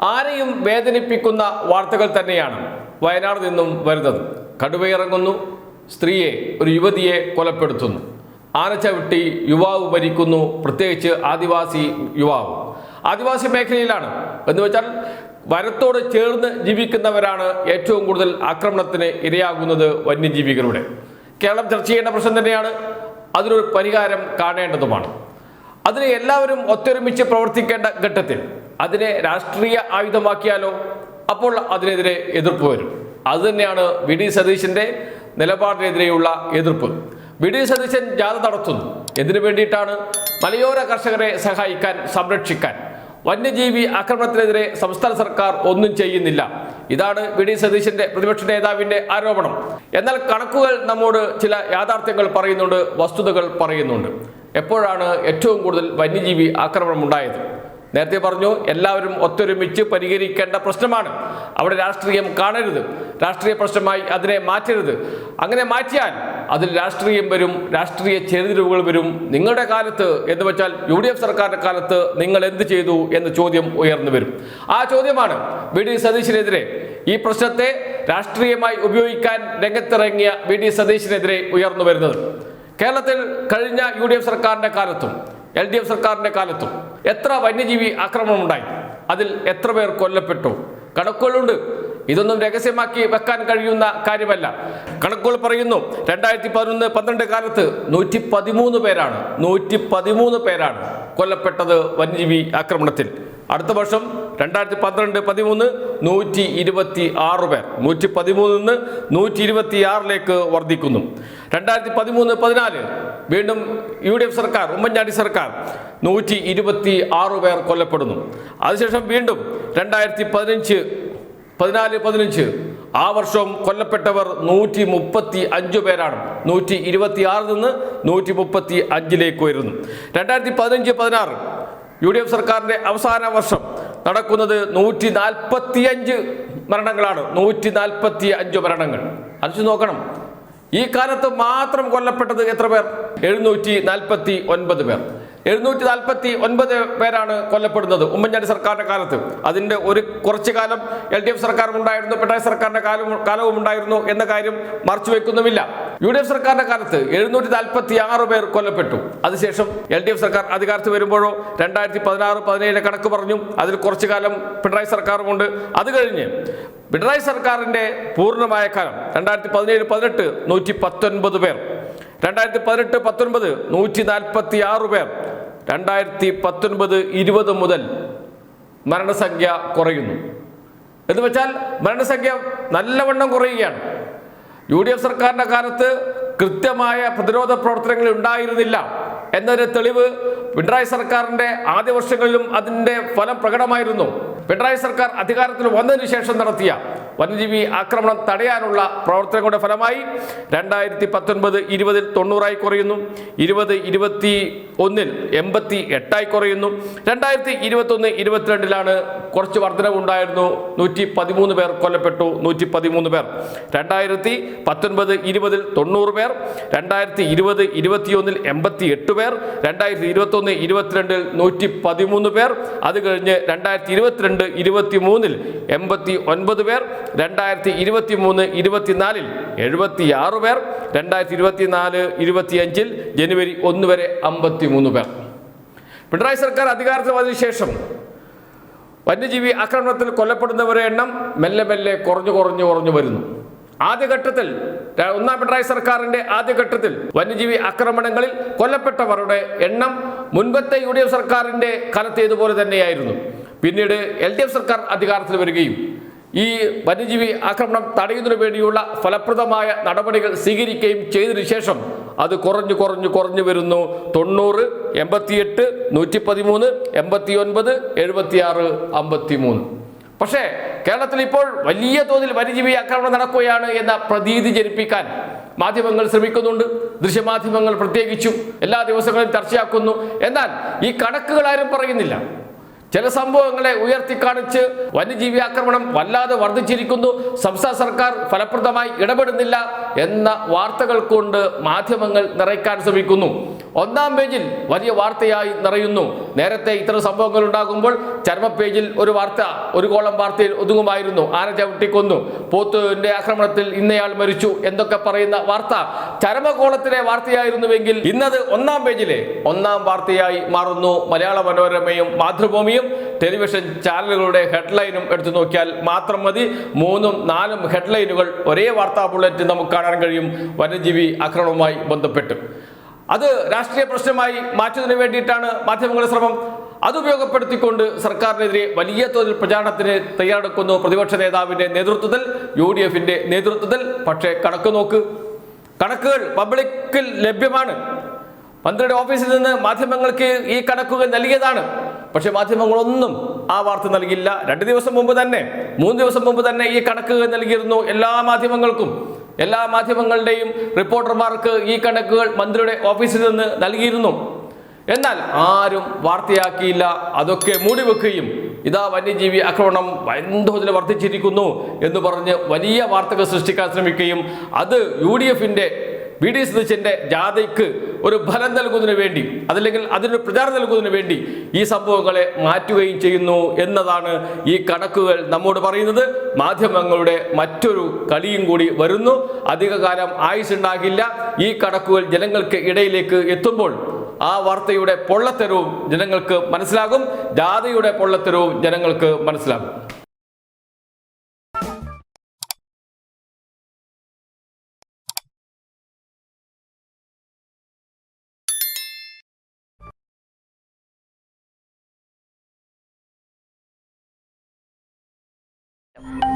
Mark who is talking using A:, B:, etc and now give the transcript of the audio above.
A: ആരെയും വേദനിപ്പിക്കുന്ന വാർത്തകൾ തന്നെയാണ് വയനാട് നിന്നും വരുന്നത്. കടുവയിറങ്ങുന്നു. സ്ത്രീയെ ഒരു യുവതിയെ കൊലപ്പെടുത്തുന്നു. ആനച്ചവിട്ടി യുവാവ് ഭരിക്കുന്നു പ്രത്യേകിച്ച് ആദിവാസി യുവാവ്. ആദിവാസി മേഖലയിലാണ്. എന്ന് വെച്ചാൽ വനത്തോട് ചേർന്ന് ജീവിക്കുന്നവരാണ് ഏറ്റവും കൂടുതൽ ആക്രമണത്തിന് ഇരയാകുന്നത് വന്യജീവികളുടെ. കേരളം ചർച്ച ചെയ്യേണ്ട പ്രശ്നം തന്നെയാണ്. അതിനൊരു പരിഹാരം കാണേണ്ടതുമാണ്. അതിന് എല്ലാവരും ഒത്തൊരുമിച്ച് പ്രവർത്തിക്കേണ്ട ഘട്ടത്തിൽ അതിനെ രാഷ്ട്രീയ ആയുധമാക്കിയാലോ? അപ്പോൾ അതിനെതിരെ എതിർപ്പ് വരും. അതുതന്നെയാണ് വി ഡി സതീശന്റെ നിലപാടിനെതിരെയുള്ള എതിർപ്പ്. വി ഡി സതീശൻ ജാഥ നടത്തുന്നു. എന്തിനു വേണ്ടിയിട്ടാണ്? മലയോര കർഷകരെ സഹായിക്കാൻ സംരക്ഷിക്കാൻ. വന്യജീവി ആക്രമണത്തിനെതിരെ സംസ്ഥാന സർക്കാർ ഒന്നും ചെയ്യുന്നില്ല. ഇതാണ് വി ഡി സതീശന്റെ പ്രതിപക്ഷ നേതാവിന്റെ ആരോപണം. എന്നാൽ കണക്കുകൾ നമ്മോട് ചില യാഥാർത്ഥ്യങ്ങൾ പറയുന്നുണ്ട് വസ്തുതകൾ പറയുന്നുണ്ട്. എപ്പോഴാണ് ഏറ്റവും കൂടുതൽ വന്യജീവി ആക്രമണം ഉണ്ടായത്? നേരത്തെ പറഞ്ഞു എല്ലാവരും ഒത്തൊരുമിച്ച് പരിഹരിക്കേണ്ട പ്രശ്നമാണ്. അവിടെ രാഷ്ട്രീയം കാണരുത്. രാഷ്ട്രീയ പ്രശ്നമായി അതിനെ മാറ്റരുത്. അങ്ങനെ മാറ്റിയാൽ അതിൽ രാഷ്ട്രീയം വരും രാഷ്ട്രീയ ചെറുതിരിവുകൾ വരും. നിങ്ങളുടെ കാലത്ത് എന്ന് വെച്ചാൽ യു ഡി എഫ് സർക്കാരിന്റെ കാലത്ത് നിങ്ങൾ എന്ത് ചെയ്തു എന്ന ചോദ്യം ഉയർന്നു വരും. ആ ചോദ്യമാണ് വി ഡി സതീശിനെതിരെ. ഈ പ്രശ്നത്തെ രാഷ്ട്രീയമായി ഉപയോഗിക്കാൻ രംഗത്തിറങ്ങിയ വി ഡി സതീശിനെതിരെ ഉയർന്നു വരുന്നത്. കേരളത്തിൽ കഴിഞ്ഞ യു ഡി എഫ് സർക്കാരിന്റെ കാലത്തും എൽ ഡി എഫ് സർക്കാരിന്റെ കാലത്തും എത്ര വന്യജീവി ആക്രമണം ഉണ്ടായി അതിൽ എത്ര പേർ കൊല്ലപ്പെട്ടു? കണക്കുകളുണ്ട്. ഇതൊന്നും രഹസ്യമാക്കി വെക്കാൻ കഴിയുന്ന കാര്യമല്ല. കണക്കുകൾ പറയുന്നു രണ്ടായിരത്തി പതിനൊന്ന് പന്ത്രണ്ട് കാലത്ത് നൂറ്റി പതിമൂന്ന് പേരാണ് നൂറ്റി പതിമൂന്ന് പേരാണ് കൊല്ലപ്പെട്ടത് വന്യജീവി ആക്രമണത്തിൽ. അടുത്ത വർഷം രണ്ടായിരത്തി പന്ത്രണ്ട് പതിമൂന്ന് നൂറ്റി ഇരുപത്തി ആറ് പേർ നൂറ്റി പതിമൂന്നിൽ നിന്ന് നൂറ്റി ഇരുപത്തി ആറിലേക്ക് വർദ്ധിക്കുന്നു. രണ്ടായിരത്തി പതിമൂന്ന് പതിനാല് വീണ്ടും യു ഡി എഫ് സർക്കാർ ഉമ്മൻചാണ്ടി സർക്കാർ നൂറ്റി ഇരുപത്തി ആറ് പേർ കൊല്ലപ്പെടുന്നു. അതിനുശേഷം വീണ്ടും രണ്ടായിരത്തി പതിനഞ്ച് പതിനാല് പതിനഞ്ച് ആ വർഷം കൊല്ലപ്പെട്ടവർ നൂറ്റി മുപ്പത്തി അഞ്ച് പേരാണ്. നൂറ്റി ഇരുപത്തി ആറിൽ നിന്ന് നൂറ്റി മുപ്പത്തി അഞ്ചിലേക്ക് വരുന്നു രണ്ടായിരത്തി പതിനഞ്ച് പതിനാറ് യു ഡി എഫ് സർക്കാരിന്റെ അവസാന വർഷം നടക്കുന്നത് നൂറ്റി നാൽപ്പത്തി അഞ്ച് മരണങ്ങളാണ്. നൂറ്റി നാൽപ്പത്തി അഞ്ച് മരണങ്ങൾ. അത് നോക്കണം. ഈ കാലത്ത് മാത്രം കൊല്ലപ്പെട്ടത് എത്ര പേർ? എഴുന്നൂറ്റി നാൽപ്പത്തി ഒൻപത് പേർ. എഴുന്നൂറ്റി നാൽപ്പത്തി ഒൻപത് പേരാണ് കൊല്ലപ്പെടുന്നത് ഉമ്മൻചാണ്ടി സർക്കാരിന്റെ കാലത്ത്. അതിന്റെ ഒരു കുറച്ചു കാലം എൽ ഡി എഫ് സർക്കാരും ഉണ്ടായിരുന്നു പിണറായി സർക്കാരിന്റെ കാലവും കാലവും ഉണ്ടായിരുന്നു എന്ന കാര്യം മറച്ചു വെക്കുന്നുമില്ല. യു ഡി എഫ് സർക്കാരിന്റെ കാലത്ത് എഴുന്നൂറ്റി നാൽപ്പത്തി ആറ് പേർ കൊല്ലപ്പെട്ടു. അതിനുശേഷം എൽ ഡി എഫ് സർക്കാർ അധികാരത്തിൽ വരുമ്പോഴോ രണ്ടായിരത്തി പതിനാറ് പതിനേഴിലെ കണക്ക് പറഞ്ഞു അതിൽ കുറച്ചു കാലം പിണറായി സർക്കാരുമുണ്ട്. അത് കഴിഞ്ഞ് പിണറായി സർക്കാരിന്റെ പൂർണമായ കാലം രണ്ടായിരത്തി പതിനേഴ് പതിനെട്ട് നൂറ്റി പത്തൊൻപത് പേർ. രണ്ടായിരത്തി പതിനെട്ട് പത്തൊൻപത് നൂറ്റി നാൽപ്പത്തി ആറ് പേർ. രണ്ടായിരത്തി പത്തൊൻപത് ഇരുപത് മുതൽ മരണസംഖ്യ കുറയുന്നു. എന്ന് വെച്ചാൽ മരണസംഖ്യ നല്ലവണ്ണം കുറയുകയാണ്. യു ഡി എഫ് സർക്കാരിന്റെ കാലത്ത് കൃത്യമായ പ്രതിരോധ പ്രവർത്തനങ്ങൾ ഉണ്ടായിരുന്നില്ല എന്നതിന് തെളിവ് പിണറായി സർക്കാരിന്റെ ആദ്യ വർഷങ്ങളിലും അതിന്റെ ഫലം പ്രകടമായിരുന്നു. പിണറായി സർക്കാർ അധികാരത്തിൽ വന്നതിന് ശേഷം നടത്തിയ വന്യജീവി ആക്രമണം തടയാനുള്ള പ്രവർത്തനങ്ങളുടെ ഫലമായി രണ്ടായിരത്തി പത്തൊൻപത് ഇരുപതിൽ തൊണ്ണൂറായി കുറയുന്നു. ഇരുപത് ഇരുപത്തി ഒന്നിൽ എൺപത്തി എട്ടായി കുറയുന്നു. രണ്ടായിരത്തി ഇരുപത്തൊന്ന് ഇരുപത്തിരണ്ടിലാണ് കുറച്ച് വർധനവുണ്ടായിരുന്നു നൂറ്റി പതിമൂന്ന് പേർ കൊല്ലപ്പെട്ടു. നൂറ്റി പതിമൂന്ന് പേർ. രണ്ടായിരത്തി പത്തൊൻപത് ഇരുപതിൽ തൊണ്ണൂറ് പേർ. രണ്ടായിരത്തി ഇരുപത് ഇരുപത്തിയൊന്നിൽ എൺപത്തി എട്ട് പേർ. രണ്ടായിരത്തി ഇരുപത്തൊന്ന് ഇരുപത്തിരണ്ടിൽ നൂറ്റി പതിമൂന്ന് പേർ. അത് കഴിഞ്ഞ് രണ്ടായിരത്തി ഇരുപത്തിരണ്ട് ഇരുപത്തി മൂന്നിൽ എൺപത്തി ഒൻപത് പേർ. രണ്ടായിരത്തി ഇരുപത്തി മൂന്ന് ഇരുപത്തിനാലിൽ എഴുപത്തി ആറ് പേർ രണ്ടായിരത്തി ഇരുപത്തിനാല് ഇരുപത്തിയഞ്ചിൽ ജനുവരി ഒന്ന് വരെ അമ്പത്തി മൂന്ന് പേർ. പിണറായി സർക്കാർ അധികാരത്തിൽ വന്നതിനു ശേഷം വന്യജീവി ആക്രമണത്തിൽ കൊല്ലപ്പെടുന്നവരുടെ എണ്ണം മെല്ലെ മെല്ലെ കുറഞ്ഞു കുറഞ്ഞു കുറഞ്ഞു വരുന്നു. ആദ്യഘട്ടത്തിൽ ഒന്നാം പിണറായി സർക്കാരിന്റെ ആദ്യഘട്ടത്തിൽ വന്യജീവി ആക്രമണങ്ങളിൽ കൊല്ലപ്പെട്ടവരുടെ എണ്ണം മുൻപത്തെ യു ഡി എഫ് സർക്കാരിന്റെ കാലത്തേതുപോലെ തന്നെയായിരുന്നു. പിന്നീട് എൽ ഡി എഫ് സർക്കാർ അധികാരത്തിൽ വരികയും ഈ വന്യജീവി ആക്രമണം തടയുന്നതിനു വേണ്ടിയുള്ള ഫലപ്രദമായ നടപടികൾ സ്വീകരിക്കുകയും ചെയ്തതിനു ശേഷം അത് കുറഞ്ഞു കുറഞ്ഞു കുറഞ്ഞു വരുന്നു. തൊണ്ണൂറ് എൺപത്തിയെട്ട് നൂറ്റി പതിമൂന്ന് എൺപത്തി ഒൻപത് എഴുപത്തിയാറ് അമ്പത്തി മൂന്ന് പക്ഷേ കേരളത്തിൽ ഇപ്പോൾ വലിയ തോതിൽ വന്യജീവി ആക്രമണം നടക്കുകയാണ് എന്ന പ്രതീതി ജനിപ്പിക്കാൻ മാധ്യമങ്ങൾ ശ്രമിക്കുന്നുണ്ട്. ദൃശ്യമാധ്യമങ്ങൾ പ്രത്യേകിച്ചും എല്ലാ ദിവസങ്ങളും ചർച്ചയാക്കുന്നു. എന്നാൽ ഈ കണക്കുകൾ ആരും പറയുന്നില്ല. ചില സംഭവങ്ങളെ ഉയർത്തിക്കാണിച്ച് വന്യജീവി ആക്രമണം വല്ലാതെ വർദ്ധിച്ചിരിക്കുന്നു. സംസ്ഥാന സർക്കാർ ഫലപ്രദമായി ഇടപെടുന്നില്ല എന്ന വാർത്തകൾ കൊണ്ട് മാധ്യമങ്ങൾ നിറയ്ക്കാൻ ശ്രമിക്കുന്നു. ഒന്നാം പേജിൽ വലിയ വാർത്തയായി നിറയുന്നു. നേരത്തെ ഇത്തരം സംഭവങ്ങൾ ഉണ്ടാകുമ്പോൾ ചർമ്മ പേജിൽ ഒരു വാർത്ത ഒരു കോളം വാർത്തയിൽ ഒതുങ്ങുമായിരുന്നു. ആന ചവിട്ടിക്കൊന്നു പോത്തുവിന്റെ ആക്രമണത്തിൽ ഇന്നയാൾ മരിച്ചു എന്നൊക്കെ പറയുന്ന വാർത്ത ചരമകോളത്തിലെ വാർത്തയായിരുന്നുവെങ്കിൽ ഇന്നത് ഒന്നാം പേജിലെ ഒന്നാം വാർത്തയായി മാറുന്നു. മലയാള മനോരമയും മാതൃഭൂമിയും ടെലിവിഷൻ ചാനലുകളുടെ ഹെഡ്ലൈനും എടുത്തു നോക്കിയാൽ മാത്രം മതി. മൂന്നും നാലും ഹെഡ്ലൈനുകൾ ഒരേ വാർത്താ ബുള്ളറ്റ് നമുക്ക് കാണാൻ കഴിയും. വന്യജീവി ആക്രമണവുമായി ബന്ധപ്പെട്ട്. അത് രാഷ്ട്രീയ പ്രശ്നമായി മാറ്റുന്നതിന് വേണ്ടിയിട്ടാണ് മാധ്യമങ്ങളുടെ ശ്രമം. അത് ഉപയോഗപ്പെടുത്തിക്കൊണ്ട് സർക്കാരിനെതിരെ വലിയ തോതിൽ പ്രചാരണത്തിന് തയ്യാറെടുക്കുന്നു പ്രതിപക്ഷ നേതാവിന്റെ നേതൃത്വത്തിൽ യു ഡി എഫിന്റെ നേതൃത്വത്തിൽ. പക്ഷേ കണക്ക് നോക്ക്. കണക്കുകൾ പബ്ലിക്കിൽ ലഭ്യമാണ്. മന്ത്രിയുടെ ഓഫീസിൽ നിന്ന് മാധ്യമങ്ങൾക്ക് ഈ കണക്കുകൾ നൽകിയതാണ്. പക്ഷെ മാധ്യമങ്ങളൊന്നും ആ വാർത്ത നൽകില്ല രണ്ട് ദിവസം മുമ്പ് തന്നെ മൂന്ന് ദിവസം മുമ്പ് തന്നെ ഈ കണക്കുകൾ നൽകിയിരുന്നു എല്ലാ മാധ്യമങ്ങൾക്കും. എല്ലാ മാധ്യമങ്ങളുടെയും റിപ്പോർട്ടർമാർക്ക് ഈ കണക്കുകൾ മന്ത്രിയുടെ ഓഫീസിൽ നിന്ന് നൽകിയിരുന്നു. എന്നാൽ ആരും വാർത്തയാക്കിയില്ല. അതൊക്കെ മൂടിവെക്കുകയും ഇതാ വന്യജീവി ആക്രമണം വൻതോതിൽ വർദ്ധിച്ചിരിക്കുന്നു എന്ന് പറഞ്ഞ് വലിയ വാർത്തകൾ സൃഷ്ടിക്കാൻ ശ്രമിക്കുകയും അത് യു ഡി എഫിന്റെ വി ഡി സതീശന്റെ ജാഥയ്ക്ക് ഒരു ഫലം നൽകുന്നതിന് വേണ്ടി അതല്ലെങ്കിൽ അതിനൊരു പ്രചാരം നൽകുന്നതിന് വേണ്ടി ഈ സംഭവങ്ങളെ മാറ്റുകയും ചെയ്യുന്നു എന്നതാണ് ഈ കണക്കുകൾ നമ്മോട് പറയുന്നത്. മാധ്യമങ്ങളുടെ മറ്റൊരു കളിയും കൂടി വരുന്നു. അധികകാലം ആയുസ് ഉണ്ടാകില്ല ഈ കണക്കുകൾ ജനങ്ങൾക്ക് ഇടയിലേക്ക് എത്തുമ്പോൾ ആ വാർത്തയുടെ പൊള്ളത്തരവും ജനങ്ങൾക്ക് മനസ്സിലാകും. ജാഥയുടെ പൊള്ളത്തരവും ജനങ്ങൾക്ക് മനസ്സിലാകും. thank you